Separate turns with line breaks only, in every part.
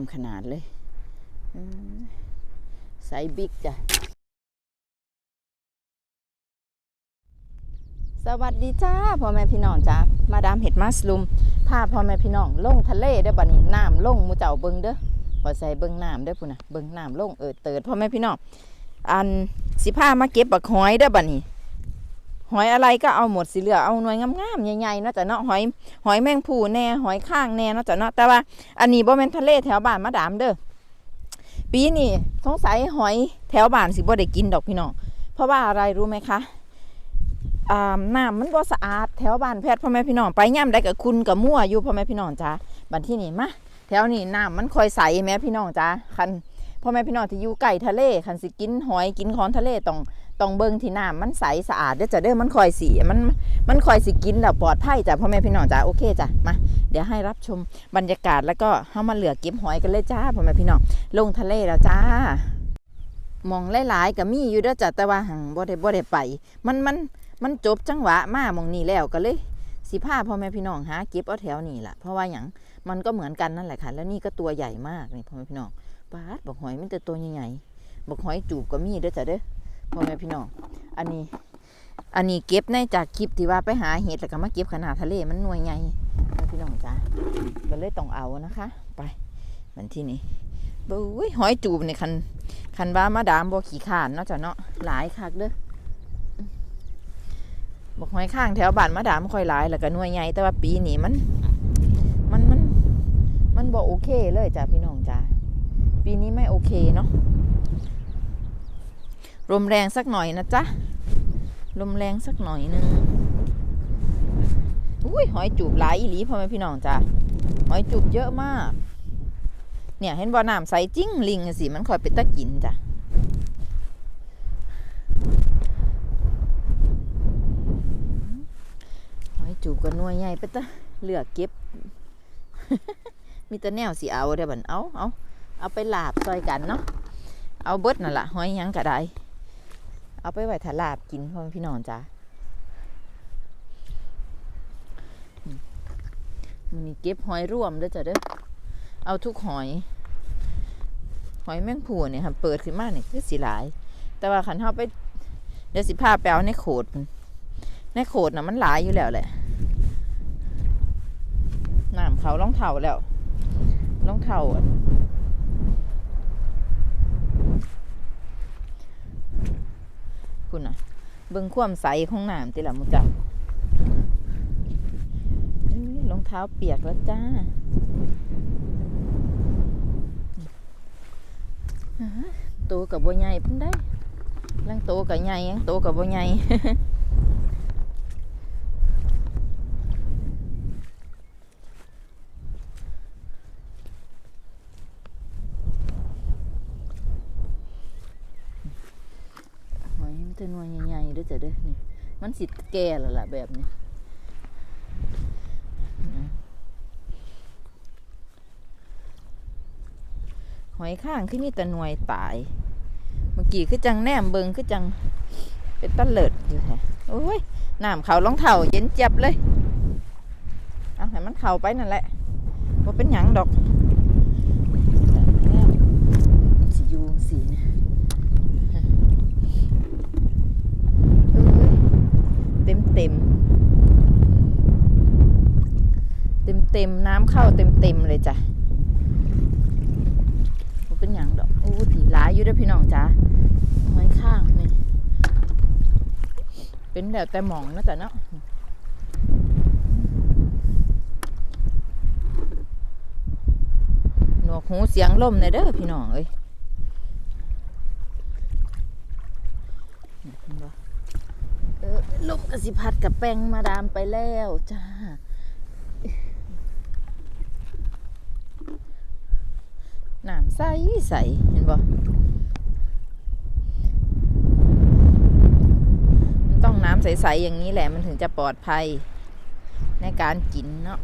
ามขนาดเลยไซส์บิ๊กจ้ะ สวัสดีจ้าพ่อแม่พี่น้องจ้ามาดามเห็ดมัสลุมพาพ่อแม่พี่น้องลงทะเลได้บันี้น้ำลงมูเจ้าเบิงเด้อขอใส่เบิงน้ำเด้อพุ่นนะเบิงน้ำลงเออเติดพ่อแม่พี่น้องอันสิพามาเก็บบักหอยเด้บัดนี้ หอยอะไรก็เอาหมดสิเหลือเอาหน่วยงามๆใหญ่ๆเนาะจ้ะเนาะหอยหอยแมงผู้แน่หอยข้างแน่เนาะจ้ะเนาะแต่ว่าอันนี้บ่แม่นทะเลแถวบ้านมาดามเด้อปีนี้สงสัยหอยแถวบ้านสิบ่ได้กินดอกพี่น้องเพราะว่าอะไรรู้ไหมคะอ่าน้ำมันบ่สะอาดแถวบ้านแพทย์พ่อแม่พี่น้องไปย่ำได้กับคุณกับมั่วอยู่พ่อแม่พี่น้องจ้าบัดที่นี่มาแถวนี้น้ำมันคอยใสแม่พี่น้องจ้าคันพ่อแม่พี่น้องที่อยู่ใกล้ทะเลคันสิกินหอยกินของทะเลต้อง ต้องเบิ่งที่น้ำมันใสสะอาดเด้อจ้ะเด้อมันคอยสีมันมันคอยสิกินแล้วปลอดภัยจ้ะพ่อแม่พี่น้องจ้าโอเคจ้ะมาเดี๋ยวให้รับชมบรรยากาศแล้วก็เฮามาเหลือเก็บหอยกันเลยจ้าพ่อแม่พี่น้องลงทะเลแล้วจ้ามองหลายๆก็มีอยู่เด้อจ้ะแต่ว่าหังบ่ได้บ่ได้ไป มันมันมันจบจังหวะมามองนี้แล้วก็เลยสิพาพ่อแม่พี่น้องหาเก็บเอาแถวนี้ล่ะเพราะว่าอย่างมันก็เหมือนกันนั่นแหละค่ะ แล้วนี่ก็ตัวใหญ่มากนี่พ่อแม่พี่น้องปาดบอกหอยมันแต่ตัวใหญ่ๆบอกหอยจูบก็มีเด้อจ้ะเด้อ พ่อแม่พี่น้อง อันนี้ อันนี้เก็บในจากคลิปที่ว่าไปหาเห็ดแล้วก็มาเก็บขนาดทะเลมันหน่วยใหญ่พี่น้องจ้าก็เลยต้องเอานะคะ ไปมันที่นี่บุ้ยหอยจูบนี่คันคันว่ามาดามบ่ขี่ขานเนาะจ้ะเนาะหลายคักเด้อบอกหอยข้างแถวบ้านมาดามค่อยหลายแล้วก็หน่วยใหญ่แต่ว่าปีนี้มัน มันมันมันบอกโอเคเลยจ้ะพี่น้องจ้าปีนี้ไม่โอเคเนาะ ลมแรงสักหน่อยนะจ๊ะ ลมแรงสักหน่อยหนึงอุ้ยหอยจูบหลายอีหลีพ่อแม่พี่น้องจ้าหอยจูบเยอะมาก เนี่ยเห็นบ่อน้ำใสจิ้งลิงสิมันคอยเป็นตะกินจ้ะหอยจูบกับน่วยใหญ่ไปตะเลือกเก็บ มีแต่แนวสิเอาได้บันเอาเอาเอาไปลาบซอยกันเนาะเอาเบิดนั่นละหอยยังก็ได้ เอาไปไหว้ถ้าลาบกินพ่อมพี่น้องจ้ามันนี่เก็บหอยร่วมด้อจ้ะเด้อเอาทุกหอย หอยแมงผู้เนี่ยค่ะเปิดขึ้นมาเนี่ยคือสีหลาย แต่ว่าขันเฮาไปเดี๋ยวสิพาไปเอาในโขดในโขดนะมันหลายอยู่แล้วแหละน้ำเขาล่องเท่าแล้วล่องเท่าอะ คุณน่ะ เบิ่งความใสของน้ำติละมุจับรองเท้าเปียกแล้วจ้าตัวกับบัวใหญ่พุ่นได้ลังโตกับใหญ่ยังโตกับบัวใหญ่ หอยมันจะนวลใหญ่ๆเด้วยจ้ะเด้อนี่ มันสิ แก่แล้วล่ะแบบนี้หอยข้างที่มีแต่หน่วยตาย เมื่อกี้คือจังแนมเบิงคือจัง เป็นตะเลิดอยู่แท้โอ้ยน้ำเขารองเท้าเย็นเจ็บเลย เอาให้มันเข่าไปนั่นแหละว่าเป็นหยังดอกแต่แล้วมันสิอยูสีนะ เต็มเต็มเต็มเต็มน้ำเข้าเต็มเต็มเลยจ้ะเป็นหยังดอกอู้ถีหลายอยู่ด้วยพี่น้องจ้าไม้ข้างนี่เป็นแล้วแต่หมองนะจ๊ะเนาะหนวกหูเสียงลมในเด้อพี่น้องเอ้ยนี่เห็นบ่ เออลมก สิพัดกับแป้งมาดามไปแล้วจ้าน้ำใสใสเห็นบ่มันต้องน้ำใสๆอย่างนี้แหละมันถึงจะปลอดภัยในการกินเนาะ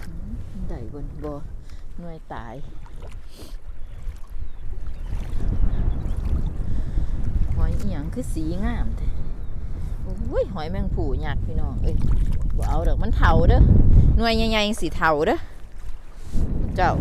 อืมได้บนบ่หน่วยตายหอยเอียงคือสีงามแท้ อ้ยหอยแมงผู่ยากพี่น้องเอ้ยบ่เอาดอกมันเถาเด้อหน่วยใหญ่ๆสีเถาเด้อเจ้า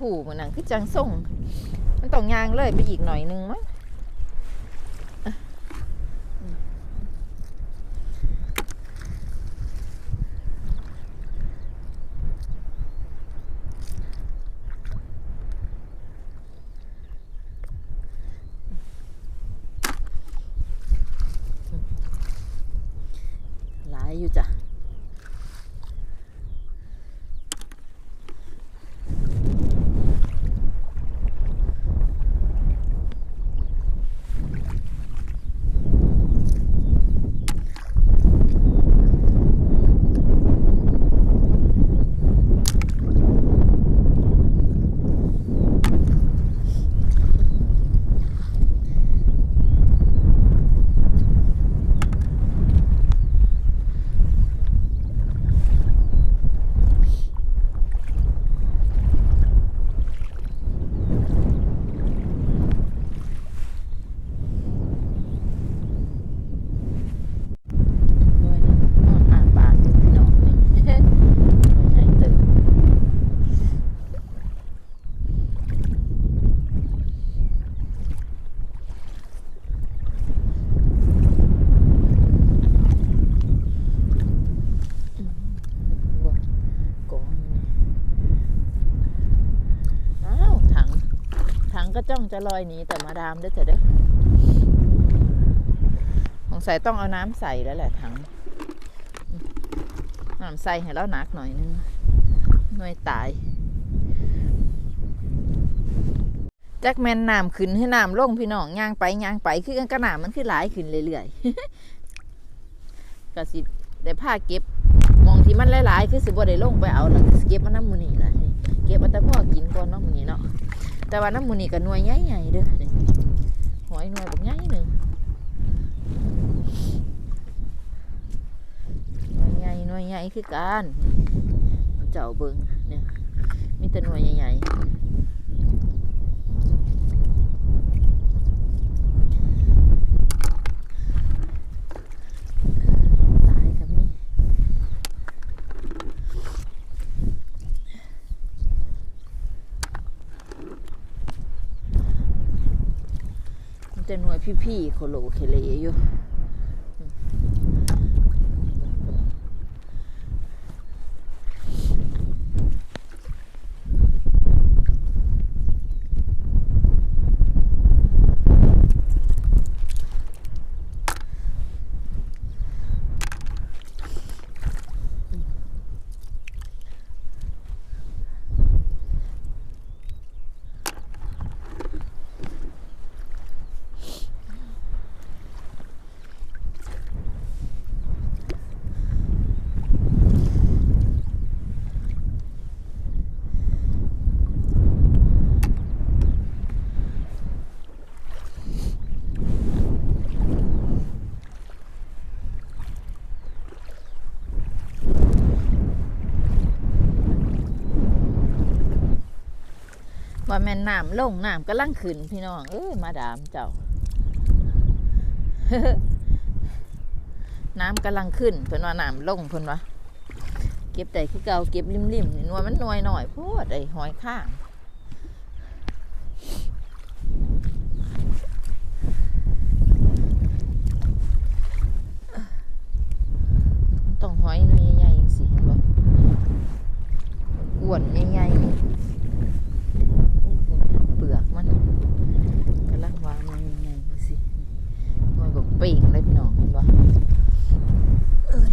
อยแมงผู่มันนั่นคือจังส่ง มันต้องยางเลยไปอีกหน่อยนึงมั้งอะอืมหลายอยู่จ้ะ ด้วยนี่นอนอ่างปากอยู่พี่น้องนี่ ไม่ให้ตื่นอืมบ่กองนี่อ้าวถัง ถังก็ จะลอยหนีแต่มาดามเด้อเถอะเด้อสงสัยต้องเอาน้ำใส่แล้วแหละถังน้ำใส่ให้แล้วหนักหน่อยนึงหน่วยตายแจ็คแมนน้ำขึ้นให้น้ำลงพี่น้องย่างไปย่างไปคือกันกระหน่ำมันคือหลายขึ้นเรื่อยๆก็สิได้ผ้าเก็บมองที่มันหลายๆคือสิบ่ได้ลงไปเอาแล้วเก็บมาน้ำมูนี่ละเก็บมาแต่พ่อกินก่อนนาะมูนี่เนาะ แต่ว่าน้ำมูนี่ก็หน่วยใหญ่ๆเด้อหอยหน่วยแบบใหญ่หนึ่งหน่วยใหญ่หน่วยใหญ่คือการเจ้าเบิงเนี่ยมีแต่หน่วยใหญ่ๆตายกับนี่มีแต่ หน่วยพี่ๆโคโลเคเลอยู่ ว่าแม่นน้ำลงน้ำก็ลังขึ้นพี่น้องเอ้ยมาดามเจ้าน้ำกำลังขึ้นเพิ่นว่าน้ำลงเพิ่นว่าเก็บแต่คือเก่าเก็บริมๆนี่นวยมันหน่วยหน่อยโพดไอ้หอยข้างต้องหอยหน่วยใหญ่ๆจังสิเห็นบ่อ้วนใหญ่ๆนี่ เปลือกมันกำลังวางมันยังไงดูสิหน่วยแบบปีกเลยพี่น้องเห็นปะเอ้ย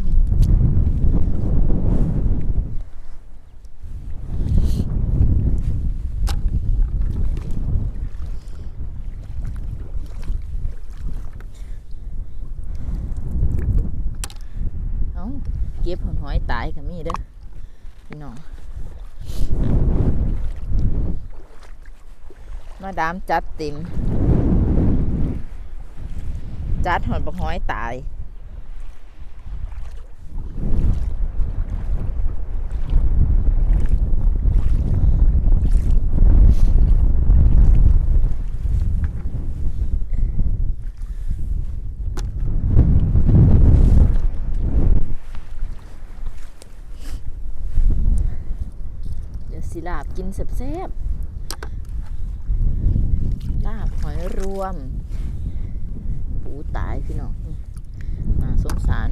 เอาเก็บหอยตายกับมีเด้อพี่น้อง มาดามจัดเต็มจัดหอดบักห้อยตาย เดี๋ยวสิลาบกินแซ่บๆลาบหอยร วมปูตายพี่น้องน่าสงสาร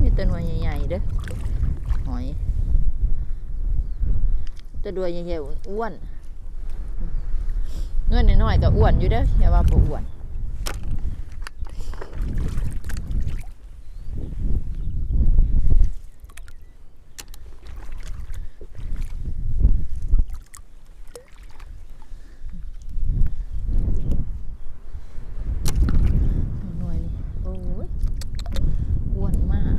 มีตัวใหญ่ๆเด้อหอยแตัวด้วใหญ่ๆอ้วน งื่อนน้อยๆก็อ้วนอยู่เด้ออย่าว่าบ่อ้วนนวยนี่โอ้ยอ้วนมาก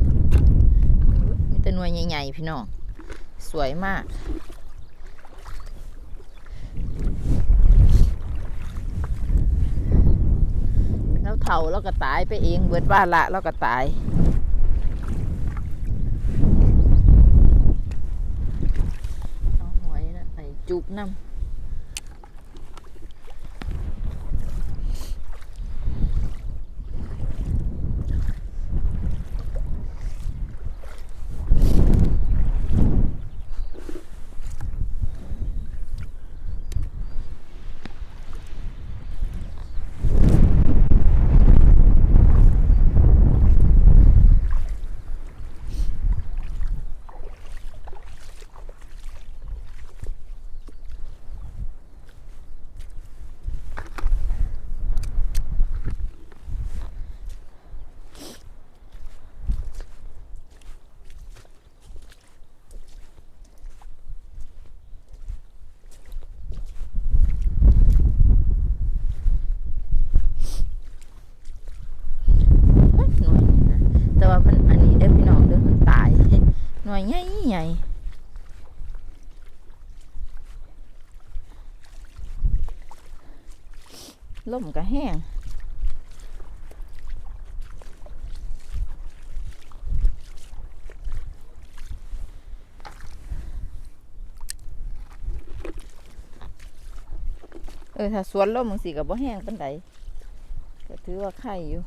มีแต่หน่วยใหญ่ๆพี่น้อง สวยมาก แล้ว เถ่าแล้วก็ตายไปเองเบิดว่าละแล้วก็ตายเอาหอยนะไอจุบน้ำเฮ้ยหน่วยนี่นะแต่ว่ามันอันนี้เด้อพี่น้องเด้อมันตาย หน่วยใหญ่ใหญ่ ล่มก็แห้งเออถ้าสวนล่มมึงสิกับบ่แห้งปันไดก็ถือว่าไข่อยู่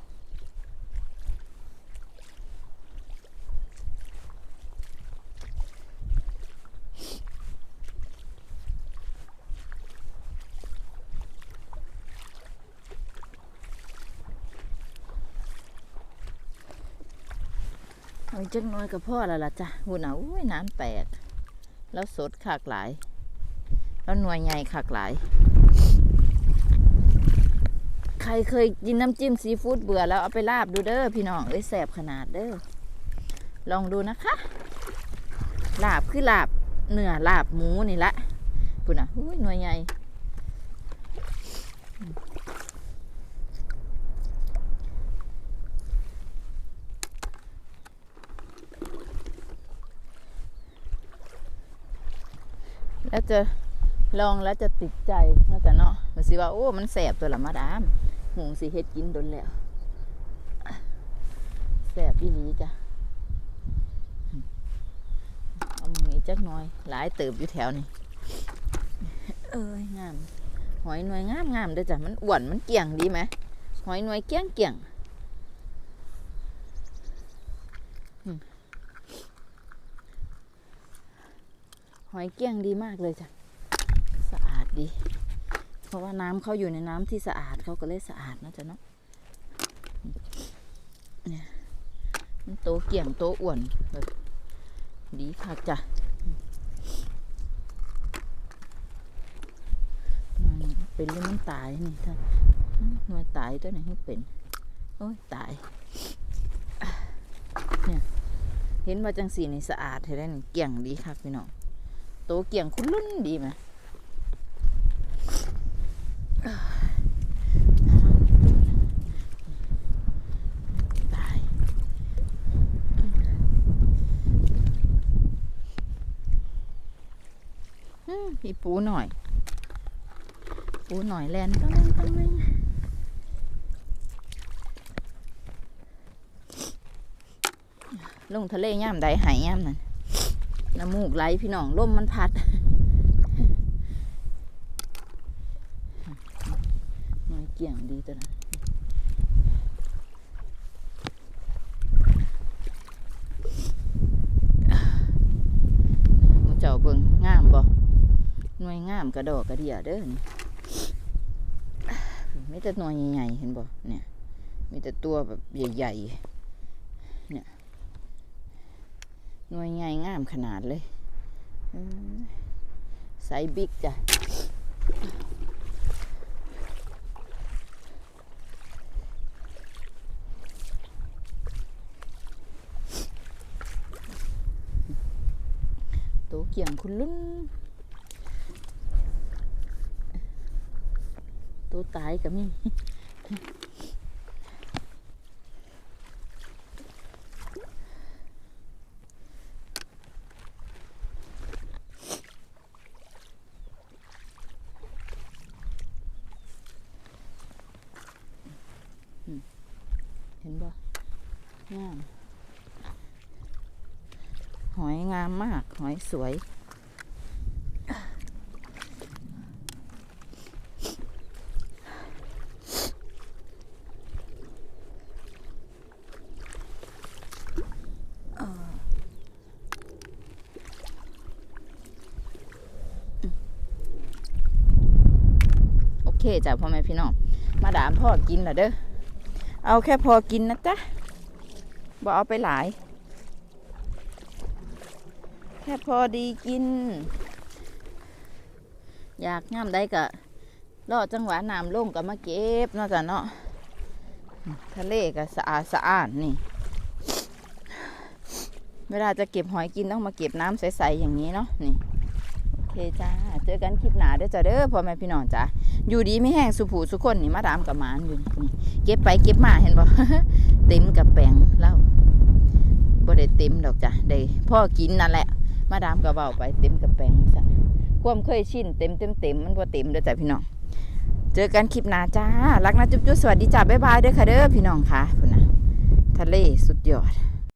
เอาจักหน้อยกับพ่อแล้วล่ะจ้ะหุ่นอะอุ้ยน้ำแตก แล้วสดขากหลาย แล้วหน่วยใหญ่ขากหลาย ใครเคยกินน้ำจิ้มซีฟู้ดเบื่อแล้วเอาไปลาบดูเด้อพี่น้องเอ้ยแสบขนาดเด้อ ลองดูนะคะ ลาบคือลาบเนื้อลาบหมูนี่ละปุ่นอะอุ้ยหน่วยใหญ่ แล้วจะลองแล้วจะติดใจน่าจะเนาะมันสิว่าโอ้ มันแสบตัวละมาดามหุงสิเฮ็ดกินโดนแล้วแสบอีหลีจ้ะเอามืออีกจักหน่อย หลายเติบอยู่แถวนี้เอ้ยงาม หอยหน่วยงามงามเด้อจ้ะมันอ้วนมันเกี่ยงดีไหมหอยหน่วยเกี่ยงเกี่ยง หอยเกี่ยงดีมากเลยจ้ะ สะอาดดี เพราะว่าน้ำเขาอยู่ในน้ำที่สะอาดเขาก็เลยสะอาดนะจ๊ะเนาะ เนี่ย มันโตเกี่ยงโตอ้วนแบบดีค่ะจ้ะเป็นเรื่องมันตายนี่ถ้าหน่วยตายตัวไหนให้เป็น โอ้ยตายเนี่ยเห็นว่าจังสีนี่สะอาดเห็นไหมนี่เกี่ยงดีค่ะพี่น้อง โตเกี่ยงคุณลุ่นดีไหมตายอืมพี่ปูหน่อย ปูหน่อยแลนต้องนึงต้องนึงลงทะเลย่ามใดหายย่ามนั่น น้ำมูกไหลพี่น้องลมมันพัดน้อยเกี่ยงดีตัวนะมูเจ้าเบิงงามบ่หน่วยงามกระดอกกระเดียเด้อนี่มีแต่หน่วยใหญ่ๆเห็นบ่เนี่ยมีแต่ตัวแบบใหญ่ๆเนี่ย หน่วยใหญ่งามขนาดเลยไซส์บิ๊กจ้ะตัวเกี่ยงคุณลุ่นตัวตายก็มี เห็นบ่งาม หอยงามมาก หอย สวยโอเคจ้ะพ่อแม่พี่น้องมาดามพ่อกินเหรอเด้อเอาแค่พอกินนะจ๊ะบ่เอาไปหลาย ค่พอดีกิน อยากง่ามได้กะรอจังหวะน้ำลงก็มาเก็บเนาะจ้ะเนาะทะเลก็สะอาดสะอาดนี่ เวลาจะเก็บหอยกินต้องมาเก็บน้ำใสๆอย่างนี้เนาะนี่โอเคจ้าเจอกันคลิปหนาเด้อจ้ะเด้อพ่อแม่พี่น้องจ้าอยู่ดีไม่แห้งสุผูสุคนนี่มาดามกับหมานอยู่นี่เก็บไปเก็บมาเห็นบ่เต็มกับแปลงเล้าบ่ได้เต็มดอกจ้ะได้พ่อกินนั่นแหละ มาดามก็เบาไปเต็มกับแปงสั่นความเคยชินเต็มเต็มเต็มมันบ่เต็มเด้อจ้ะพี่น้อง เจอกันคลิปหน้าจ้า รักนะจุ๊บจุ๊บสวัสดีจ้าบ๊ายบายเด้อค่ะเด้อพี่น้องค่ะคุณนนะทะเลสุดยอด